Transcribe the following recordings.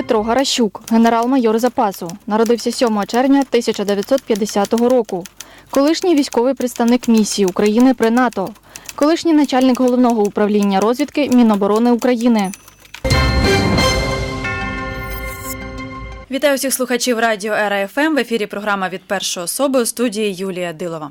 Петро Гаращук, генерал-майор запасу, народився 7 червня 1950 року. Колишній військовий представник місії України при НАТО, колишній начальник головного управління розвідки Міноборони України. Вітаю всіх слухачів радіо Ера ФМ. В ефірі програма від першої особи у студії Юлія Дилова.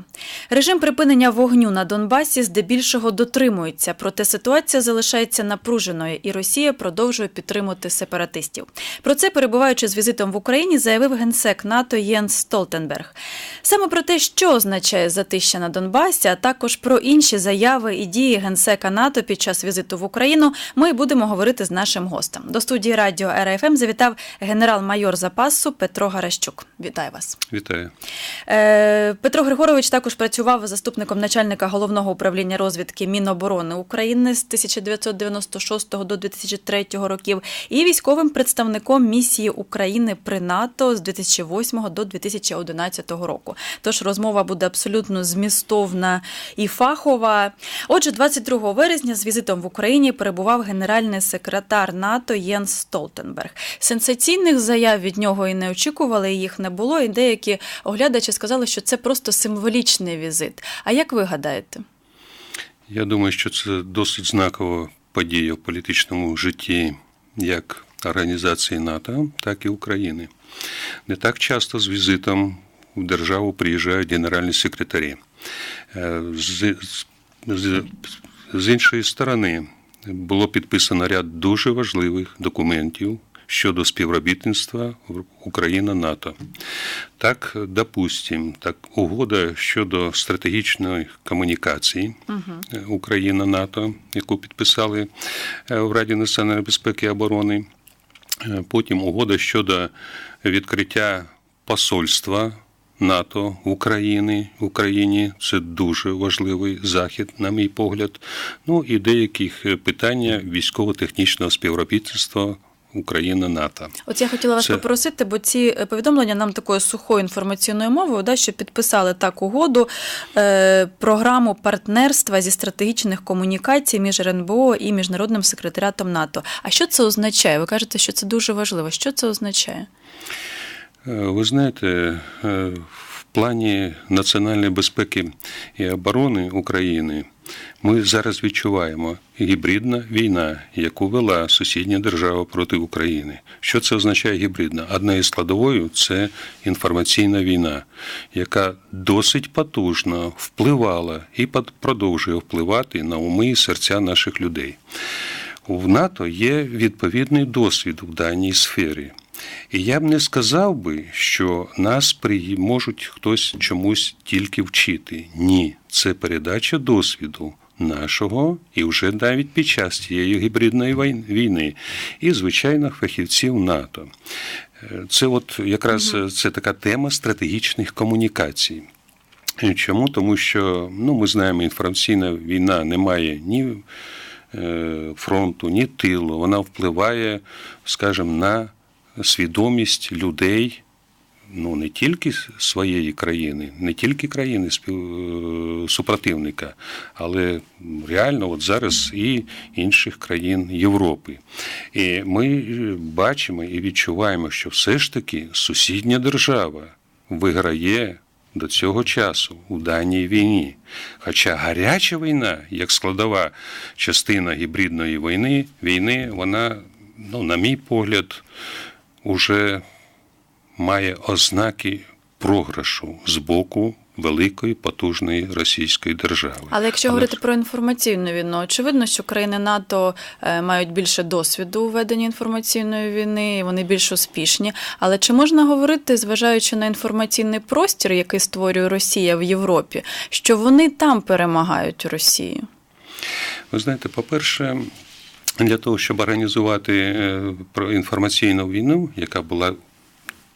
Режим припинення вогню на Донбасі здебільшого дотримується, проте ситуація залишається напруженою, і Росія продовжує підтримувати сепаратистів. Про це, перебуваючи з візитом в Україні, заявив генсек НАТО Єнс Столтенберг. Саме про те, що означає затища на Донбасі, а також про інші заяви і дії генсека НАТО під час візиту в Україну, ми будемо говорити з нашим гостем. До студії радіо РФМ завітав генерал-майор запасу Петро Гаращук. Вітаю вас. Вітаю. Е, Петро Григорович також працював заступником начальника головного управління розвідки Міноборони України з 1996 до 2003 років і військовим представником місії України при НАТО з 2008 до 2011 року. Тож розмова буде абсолютно змістовна і фахова. Отже, 22 березня з візитом в Україні перебував генеральний секретар НАТО Єнс Столтенберг. Сенсаційних заяв від нього і не очікували, і їх не було. І деякі оглядачі сказали, що це просто символічний візит. А як ви гадаєте? Я думаю, що це досить знакова подія в політичному житті як організації НАТО, так і України. Не так часто з візитом в державу приїжджають генеральні секретарі. Е, З, з, з іншої сторони, було підписано ряд дуже важливих документів щодо співробітництва Україна-НАТО. Так, допустим, так, угода щодо стратегічної комунікації. Україна-НАТО, яку підписали в Раді національної безпеки і оборони. Потім угода щодо відкриття посольства. НАТО в Україні в Україні це дуже важливий захід, на мій погляд. Ну і деяких питання військово-технічного співробітництва Україна НАТО. От я хотіла вас Це... попросити, бо ці повідомлення нам такою сухою інформаційною мовою, да, що підписали так угоду е, програму партнерства зі стратегічних комунікацій між РНБО і міжнародним секретаріатом НАТО. А що це означає? Ви кажете, що це дуже важливо. Що це означає? Ви знаєте, плані національної безпеки і оборони України. Ми зараз відчуваємо гібридна війна, яку вела сусідня держава проти України. Що це означає гібридна? Одна із складовою це інформаційна війна, яка досить потужно впливала і продовжує впливати на уми і серця наших людей. В НАТО є відповідний досвід в даній сфері. І я б не сказав би, що нас можуть хтось чомусь тільки вчити. Ні, це передача досвіду нашого і вже навіть під час цієї гібридної війни, і звичайно фахівців НАТО. Це от якраз угу. це така тема стратегічних комунікацій. Чому? Тому що ну, ми знаємо, інформаційна війна не має ні фронту, ні тилу. Вона впливає, скажімо, на свідомість людей, ну не тільки своєї країни, не тільки країни супротивника, але реально от зараз і інших країн Європи. І ми бачимо і відчуваємо, що все ж таки сусідня держава виграє. До цього часу у даній війні. Хоча гаряча війна, як складова частина гібридної війни, війни, вона, ну, на мій погляд, уже має ознаки програшу з боку великої потужної російської держави. Але якщо Але... говорити про інформаційну війну, очевидно, що країни НАТО е, мають більше досвіду у веденні інформаційної війни, вони більш успішні. Але чи можна говорити, зважаючи на інформаційний простір, який створює Росія в Європі, що вони там перемагають Росію? Ви знаєте, по-перше, для того, щоб організувати інформаційну війну, яка була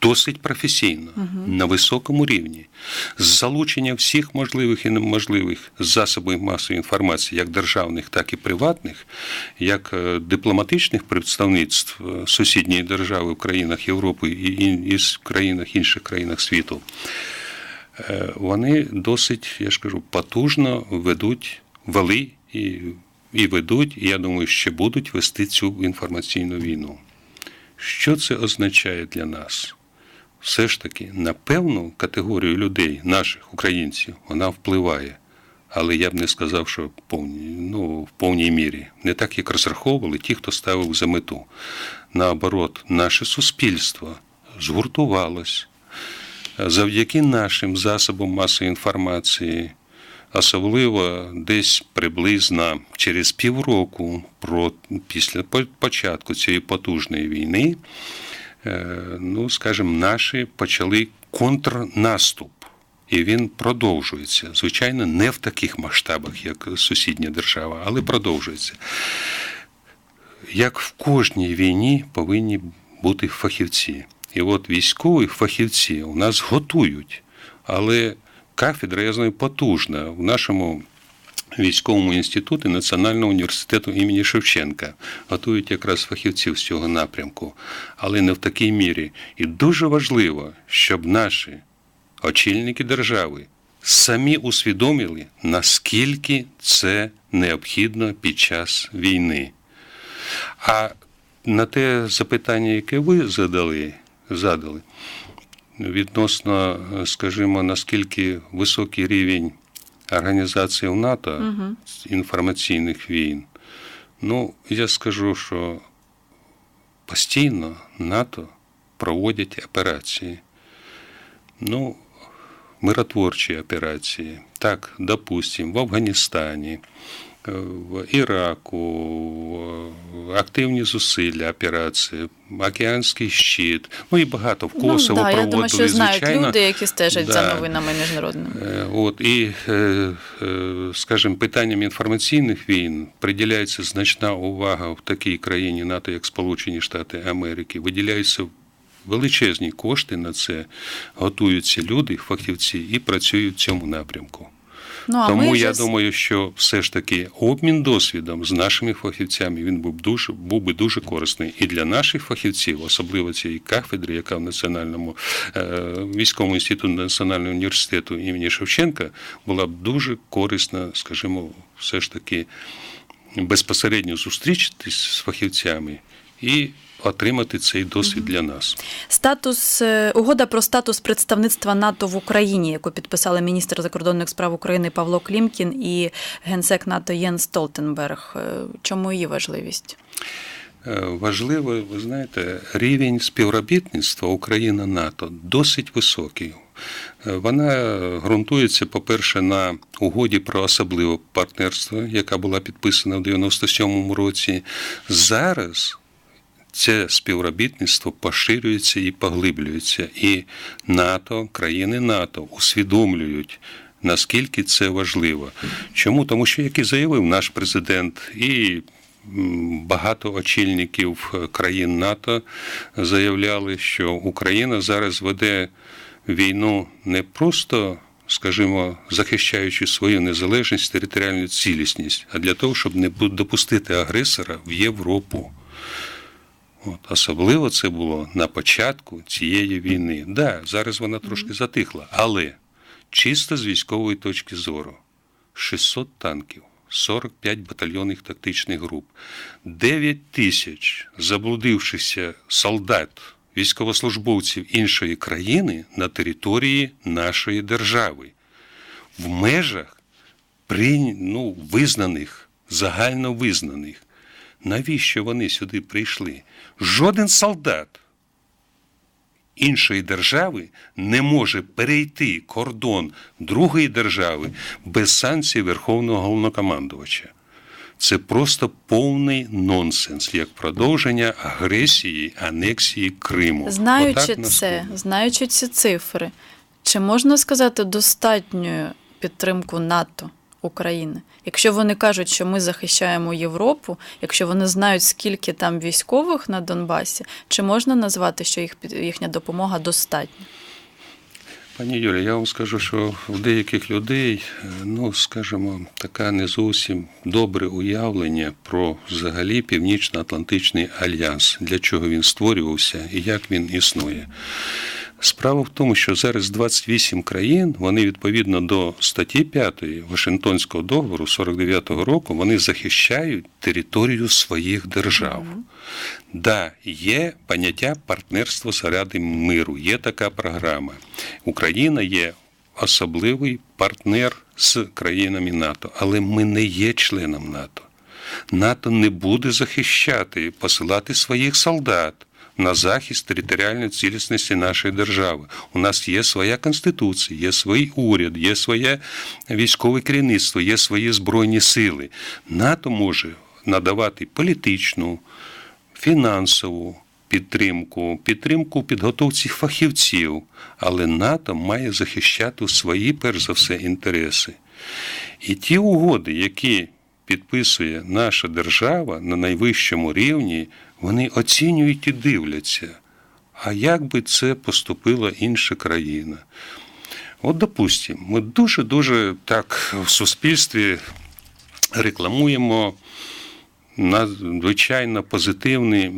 досить професійно, угу. на високому рівні, з залучення всіх можливих і неможливих засобів масової інформації, як державних, так і приватних, як дипломатичних представництв сусідньої держави в країнах Європи і в країнах інших країнах світу, вони досить, я ж кажу, потужно ведуть, вели і і ведуть, і я думаю, ще будуть вести цю інформаційну війну. Що це означає для нас? Все ж таки, на певну категорію людей, наших українців, вона впливає. Але я б не сказав, що в повній, ну, в повній мірі. Не так, як розраховували ті, хто ставив за мету. Наоборот, наше суспільство згуртувалось завдяки нашим засобам масової інформації, особливо десь приблизно через півроку про, після початку цієї потужної війни, е, ну, скажімо, наші почали контрнаступ. І він продовжується. Звичайно, не в таких масштабах, як сусідня держава, але продовжується. Як в кожній війні повинні бути фахівці. І от військові фахівці у нас готують, але кафедра, я знаю, потужна в нашому військовому інституті Національного університету імені Шевченка. Готують якраз фахівців з цього напрямку, але не в такій мірі. І дуже важливо, щоб наші очільники держави самі усвідомили, наскільки це необхідно під час війни. А на те запитання, яке ви задали, задали відносно, скажімо, наскільки високий рівень організації в НАТО інформаційних війн, ну, я скажу, що постійно НАТО проводять операції. Ну, миротворчі операції. Так, допустим, в Афганістані, е, в Іраку, активні зусилля операції, Океанський щит, ну і багато в Косово ну, да, проводили, я думаю, що знають звичайно. люди, які стежать за новинами міжнародними. Е, От, і, е, е, скажімо, питанням інформаційних війн приділяється значна увага в такій країні НАТО, як Сполучені Штати Америки. Виділяються величезні кошти на це, готуються люди, фахівці і працюють в цьому напрямку. Ну, а Тому ми я вже... думаю, що все ж таки обмін досвідом з нашими фахівцями він був дуже був би дуже корисний і для наших фахівців, особливо цієї кафедри, яка в національному е, військовому інституті національного університету імені Шевченка була б дуже корисна, скажімо, все ж таки безпосередньо зустрічатись з фахівцями і отримати цей досвід для нас. Статус е, угода про статус представництва НАТО в Україні, яку підписали міністр закордонних справ України Павло Клімкін і генсек НАТО Єн Столтенберг. Е, Чому її важливість? Е, Важливо, ви знаєте, рівень співробітництва Україна-НАТО досить високий. Вона ґрунтується, по-перше, на угоді про особливе партнерство, яка була підписана в 97-му році. Зараз це співробітництво поширюється і поглиблюється. І НАТО, країни НАТО усвідомлюють, наскільки це важливо. Чому? Тому що, як і заявив наш президент, і багато очільників е, країн НАТО заявляли, що Україна зараз веде війну не просто. Скажімо, захищаючи свою незалежність, територіальну цілісність, а для того, щоб не допустити агресора в Європу. От, особливо це було на початку цієї війни. Да, зараз вона трошки затихла, але чисто з військової точки зору 600 танків, 45 батальйонних тактичних груп, 9 тисяч заблудившихся солдат, військовослужбовців іншої країни на території нашої держави в межах при, ну, визнаних, загально визнаних. Навіщо вони сюди прийшли? Жоден солдат іншої держави не може перейти кордон другої держави без санкцій Верховного головнокомандувача. Це просто повний нонсенс, як продовження агресії, анексії Криму. Знаючи це, знаючи ці цифри, чи можна сказати достатньою підтримку НАТО України? Якщо вони кажуть, що ми захищаємо Європу, якщо вони знають, скільки там військових на Донбасі, чи можна назвати, що їх їхня допомога достатня? Пані Юля, я вам скажу, що в деяких людей, е, ну скажімо, така не зовсім добре уявлення про взагалі Північно-Атлантичний альянс, для чого він створювався і як він існує. Справа в тому, що зараз 28 країн, вони відповідно до статті 5 Вашингтонського договору 49-го року, вони захищають територію своїх держав. Да, є поняття партнерства заради миру, є така програма. Україна є особливий партнер з країнами НАТО, але ми не є членом НАТО. НАТО не буде захищати, посилати своїх солдат на захист територіальної цілісності нашої держави. У нас є своя конституція, є свій уряд, є своє військове керівництво, є свої збройні сили. НАТО може надавати політичну, фінансову підтримку, підтримку підготовці фахівців, але НАТО має захищати свої, перш за все, інтереси. І ті угоди, які підписує наша держава на найвищому рівні, вони оцінюють і дивляться. А як би це поступила інша країна? От, допустимо, ми дуже-дуже так в суспільстві рекламуємо надзвичайно позитивні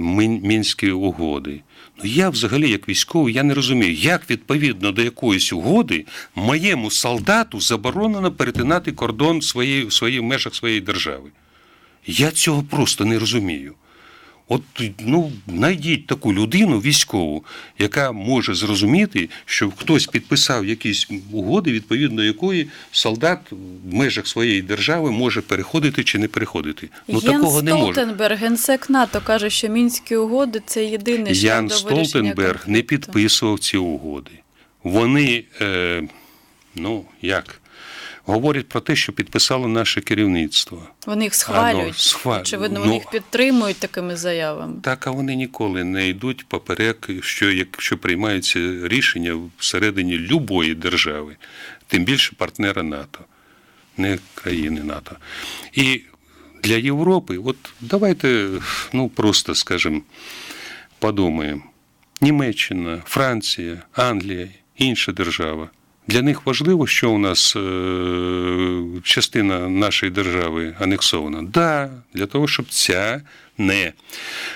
мінські угоди. Ну я взагалі, як військовий, я не розумію, як відповідно до якоїсь угоди моєму солдату заборонено перетинати кордон в своїй в межах своєї держави. Я цього просто не розумію. От ну, знайдіть таку людину військову, яка може зрозуміти, що хтось підписав якісь угоди, відповідно якої солдат в межах своєї держави може переходити чи не переходити. Ну Ян такого не може. Столтенберг, генсек НАТО, каже, що мінські угоди це єдиний шлях Ян Столтенберг не підписував ці угоди. Вони, е, ну як, говорять про те, що підписало наше керівництво. Вони їх схвалюють. схва- Очевидно, ну, вони їх підтримують такими заявами. Так, а вони ніколи не йдуть поперек, що якщо приймаються рішення всередині любої держави, тим більше партнера НАТО, не країни НАТО. І для Європи, от давайте ну просто скажемо, подумаємо: Німеччина, Франція, Англія, інша держава. Для них важливо, що у нас е, частина нашої держави анексована. Да, для того, щоб ця не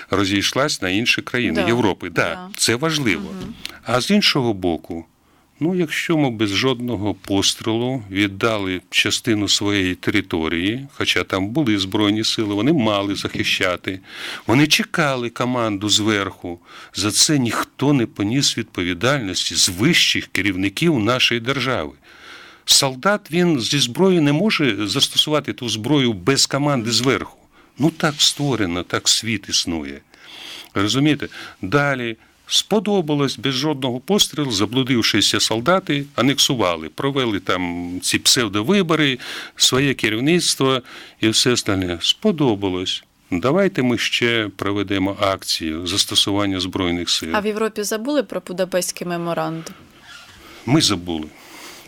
розійшлась на інші країни Да, Європи. Да, да. це важливо. А з іншого боку, ну якщо ми без жодного пострілу віддали частину своєї території, хоча там були збройні сили, вони мали захищати, вони чекали команду зверху. За це ніхто не поніс відповідальності з вищих керівників нашої держави. Солдат він зі зброєю не може застосувати ту зброю без команди зверху. Ну так створено, так світ існує. Розумієте? Далі сподобалось без жодного пострілу, заблудившися солдати, анексували, провели там ці псевдовибори, своє керівництво і все остальне. Сподобалось. Давайте ми ще проведемо акцію застосування збройних сил. А в Європі забули про Будапештський меморандум? Ми забули.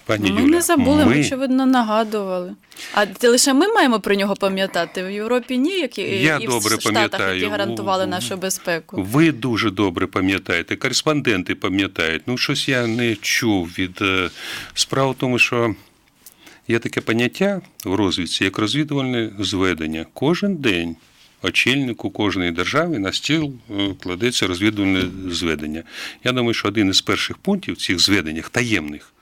Пані Ми Юля, не забули, ми, очевидно, нагадували. А лише ми маємо про нього пам'ятати. В Європі ні, які Я і добре в Штатах, пам'ятаю. які гарантували нашу безпеку. Ви дуже добре пам'ятаєте, кореспонденти пам'ятають. Ну, щось я не чув від е, справа в тому, що є таке поняття в розвідці, як розвідувальне зведення. Кожен день очільнику кожної держави на стіл е, кладеться розвідувальне зведення. Я думаю, що один із перших пунктів в цих зведеннях таємних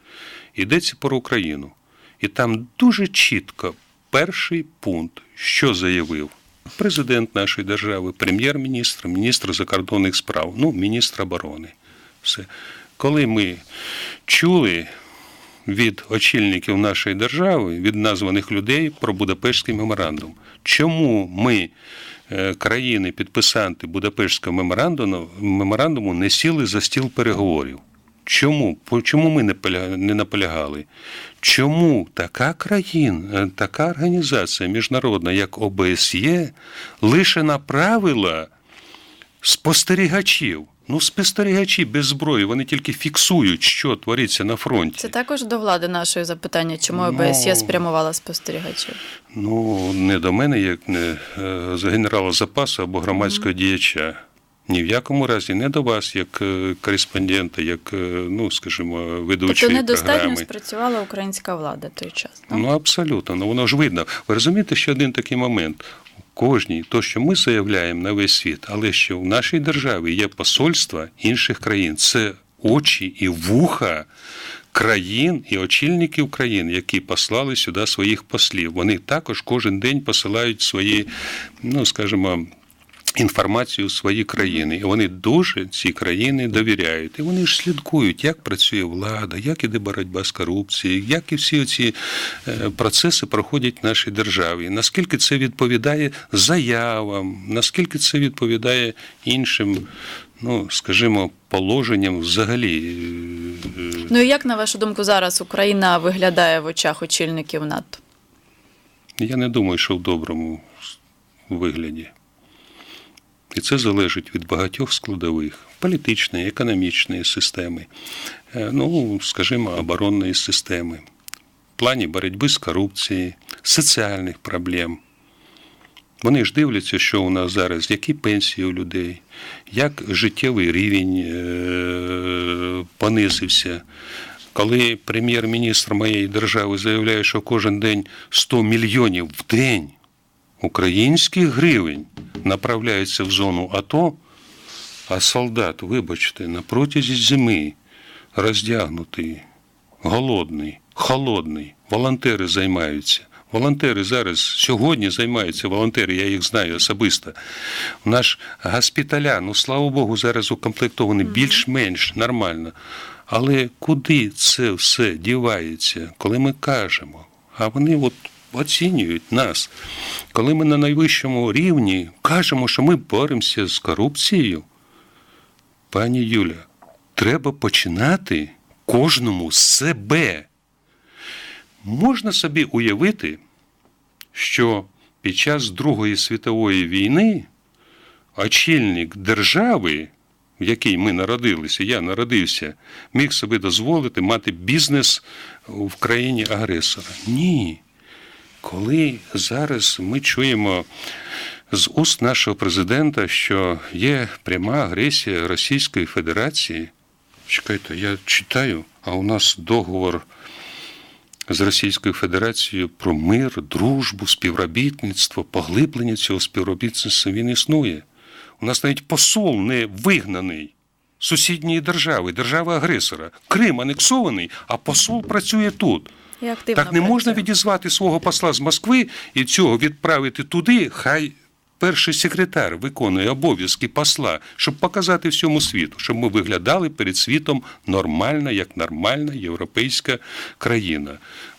йдеться про Україну. І там дуже чітко перший пункт, що заявив президент нашої держави, прем'єр-міністр, міністр закордонних справ, ну, міністр оборони. Все. Коли ми чули від очільників нашої держави, від названих людей про Будапештський меморандум, чому ми, е, країни, підписанти Будапештського меморандуму, не сіли за стіл переговорів? Чому? Чому ми не поля- не наполягали? Чому така країна, е, така організація міжнародна, як ОБСЄ, лише направила спостерігачів? Ну, спостерігачі без зброї, вони тільки фіксують, що твориться на фронті. Це також до влади нашої запитання, чому Ну, спрямувала спостерігачів. Ну, не до мене, як не е, з генерала запасу або громадського діяча. Ні в якому разі не до вас, як е, кореспондента, як, е, ну, скажімо, ведучої Тобто недостатньо програми. спрацювала українська влада той час. так? Ну, абсолютно, ну воно ж видно. Ви розумієте, що один такий момент. Кожній, то, що ми заявляємо на весь світ, але що в нашій державі є посольства інших країн. Це очі і вуха країн і очільників країн, які послали сюди своїх послів. Вони також кожен день посилають свої, ну скажімо, інформацію в свої країни. І вони дуже ці країни довіряють. І вони ж слідкують, як працює влада, як іде боротьба з корупцією, як і всі ці процеси проходять в нашій державі. Наскільки це відповідає заявам, наскільки це відповідає іншим, ну скажімо, положенням взагалі. е, Ну і як на вашу думку зараз Україна виглядає в очах очільників НАТО? Я не думаю, що в доброму вигляді. І це залежить від багатьох складових політичної, економічної системи, е, ну, скажімо, оборонної системи, в плані боротьби з корупцією, соціальних проблем. Вони ж дивляться, що у нас зараз, які пенсії у людей, як життєвий рівень е, понизився. Коли прем'єр-міністр моєї держави заявляє, що кожен день 100 мільйонів в день українських гривень направляється в зону АТО, а солдат, вибачте, на протязі зими роздягнутий, голодний, холодний, волонтери займаються. Волонтери зараз сьогодні займаються волонтери, я їх знаю особисто. Наш госпіталя, ну слава Богу, зараз укомплектований більш-менш нормально. Але куди це все дівається, коли ми кажемо? А вони от оцінюють нас. Коли ми на найвищому рівні кажемо, що ми боремося з корупцією, пані Юля, треба починати кожному з себе. Можна собі уявити, що під час Другої світової війни очільник держави, в якій ми народилися, я народився, міг собі дозволити мати бізнес в країні агресора. Ні. Коли зараз ми чуємо з уст нашого президента, що є пряма агресія Російської Федерації, чекайте, я читаю, а у нас договор з Російською Федерацією про мир, дружбу, співробітництво, поглиблення цього співробітництва він існує. У нас навіть посол не вигнаний сусідньої держави, держави-агресора. Крим анексований, а посол працює тут. Так не можна відізвати свого посла з Москви і цього відправити туди, хай перший секретар виконує обов'язки посла, щоб показати всьому світу, щоб ми виглядали перед світом нормально, як нормальна європейська країна.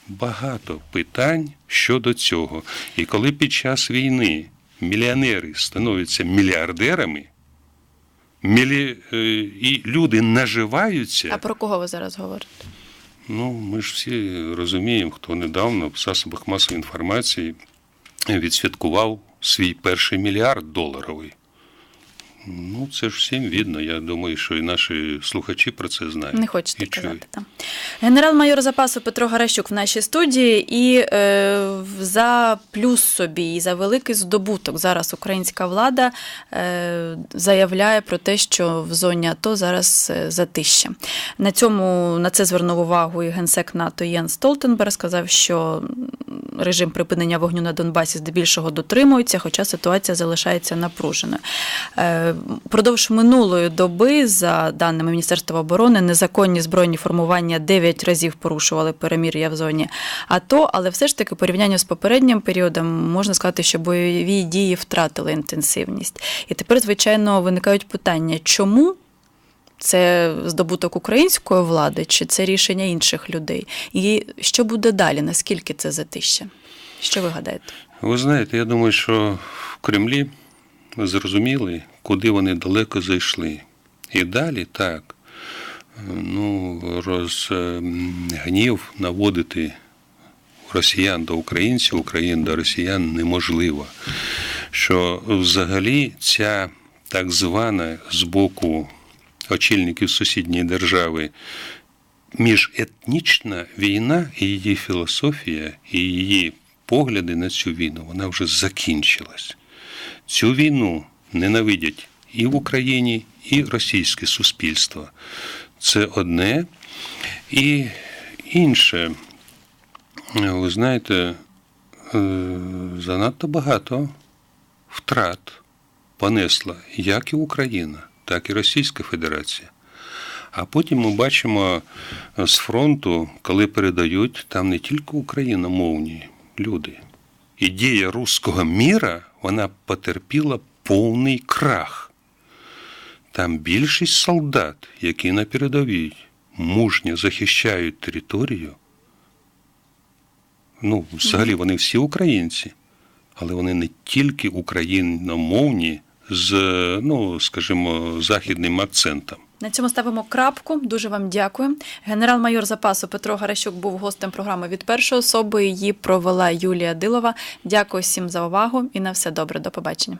Багато питань щодо цього. І коли під час війни мільйонери становляться мільярдерами, мілі... е, і люди наживаються. А про кого ви зараз говорите? Ну, ми ж всі розуміємо, хто недавно в засобах масової інформації відсвяткував свій перший мільярд доларовий. Ну, це ж всім видно. Я думаю, що і наші слухачі про це знають. Не хочете і казати. Там. Генерал-майор запасу Петро Гарещук в нашій студії, і е, за плюс собі, і за великий здобуток зараз українська влада е, заявляє про те, що в зоні АТО зараз е, затища. На цьому на це звернув увагу і генсек НАТО Єн Столтенберг. Сказав, що режим припинення вогню на Донбасі здебільшого дотримується, хоча ситуація залишається напруженою. Е, Продовж минулої доби, за даними Міністерства оборони, незаконні збройні формування 9 разів порушували перемір'я в зоні АТО, але все ж таки, порівняння з попереднім періодом, можна сказати, що бойові дії втратили інтенсивність. І тепер, звичайно, виникають питання, чому це здобуток української влади, чи це рішення інших людей? І що буде далі? Наскільки це затища? Що ви гадаєте? Ви знаєте, я думаю, що в Кремлі зрозуміли, куди вони далеко зайшли. І далі так. Ну, розгнів наводити росіян до українців, Україн до росіян неможливо. Що взагалі ця так звана з боку очільників сусідньої держави міжетнічна війна і її філософія, і її погляди на цю війну, вона вже закінчилась. Цю війну ненавидять і в Україні, і російське суспільство. Це одне. І інше, ви знаєте, е, занадто багато втрат понесла як і Україна, так і Російська Федерація. А потім ми бачимо е, з фронту, коли передають, там не тільки україномовні люди. Ідея руського міра вона потерпіла повний крах. Там більшість солдат, які на передовій мужньо захищають територію. Ну, взагалі, вони всі українці, але вони не тільки україномовні з, ну, скажімо, західним акцентом. На цьому ставимо крапку. Дуже вам дякую. Генерал-майор запасу Петро Гаращук був гостем програми від першої особи. Її провела Юлія Дилова. Дякую всім за увагу і на все добре. До побачення.